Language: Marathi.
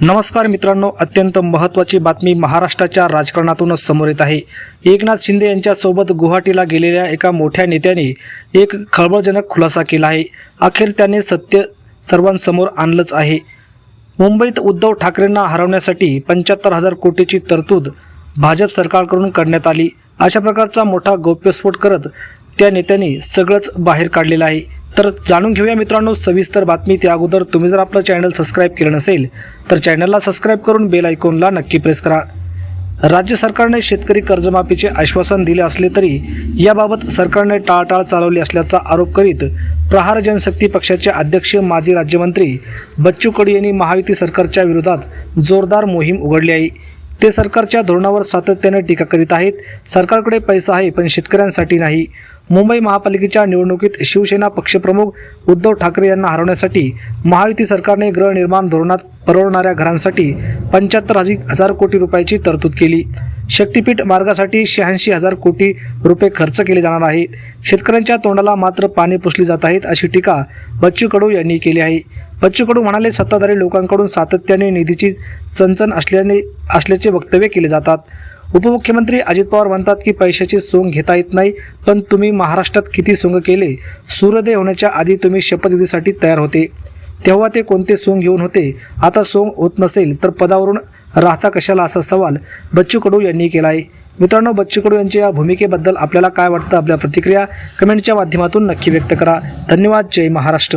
नमस्कार मित्रांनो अत्यंत महत्त्वाची बातमी महाराष्ट्राच्या राजकारणातूनच समोर येत आहे. एकनाथ शिंदे यांच्यासोबत गुवाहाटीला गेलेल्या एका मोठ्या नेत्याने एक खळबळजनक खुलासा केला आहे. अखेर त्याने सत्य सर्वांसमोर आणलंच आहे. मुंबईत उद्धव ठाकरेंना हरवण्यासाठी पंच्याहत्तर हजार कोटीची तरतूद भाजप सरकारकडून करण्यात आली. अशा प्रकारचा मोठा गौप्यस्फोट करत त्या नेत्यांनी सगळंच बाहेर काढलेलं आहे. तर जाणून घेऊया मित्रांनो सविस्तर बातमी. त्या अगोदर तुम्ही जर आपलं चॅनल सबस्क्राईब केलं नसेल तर चॅनलला सबस्क्राईब करून बेल आयकॉनला नक्की प्रेस करा. राज्य सरकारने शेतकरी कर्जमाफीचे आश्वासन दिले असले तरी याबाबत सरकारने टाळाटाळ चालवली असल्याचा आरोप करीत प्रहार जनशक्ती पक्षाचे अध्यक्ष माजी राज्यमंत्री बच्चू कडू यांनी महायुती सरकारच्या विरोधात जोरदार मोहीम उघडली आहे. ते सरकारच्या धोरणावर सातत्याने टीका करीत आहेत. सरकारकडे पैसा आहे पण शेतकऱ्यांसाठी नाही. मुंबई महापालिकेच्या निवडणुकीत शिवसेना पक्षप्रमुख उद्धव ठाकरे यांना हरवण्यासाठी महायुती सरकारने गृहनिर्माण धोरणात परवडणाऱ्या घरांसाठी पंच्याहत्तर हजार कोटी रुपयाची तरतूद केली. शक्तीपीठ मार्गासाठी शहाऐंशी हजार कोटी रुपये खर्च केले जाणार आहेत. शेतकऱ्यांच्या तोंडाला मात्र पाणी पुसली जात आहेत अशी टीका बच्चू कडू यांनी केली आहे. बच्चू कडू म्हणाले सत्ताधारी लोकांकडून सातत्याने निधीची चणचण असल्याने असल्याचे वक्तव्य केले जातात. उपमुख्यमंत्री अजित पवार म्हणतात की पैशाची सोंग घेता येत नाही पण तुम्ही महाराष्ट्रात किती सोंग केले? सूर्योदय होण्याच्या आधी तुम्ही शपथविधीसाठी तयार होते. तेव्हा ते कोणते सोंग घेऊन होते? आता सोंग होत नसेल तर पदावरून राहता कशाला असा सवाल बच्चू कडू यांनी केला आहे मित्रांनो बच्चू कडू यांच्या या भूमिकेबद्दल आपल्याला काय वाटतं? आपल्या प्रतिक्रिया कमेंटच्या माध्यमातून नक्की व्यक्त करा. धन्यवाद. जय महाराष्ट्र.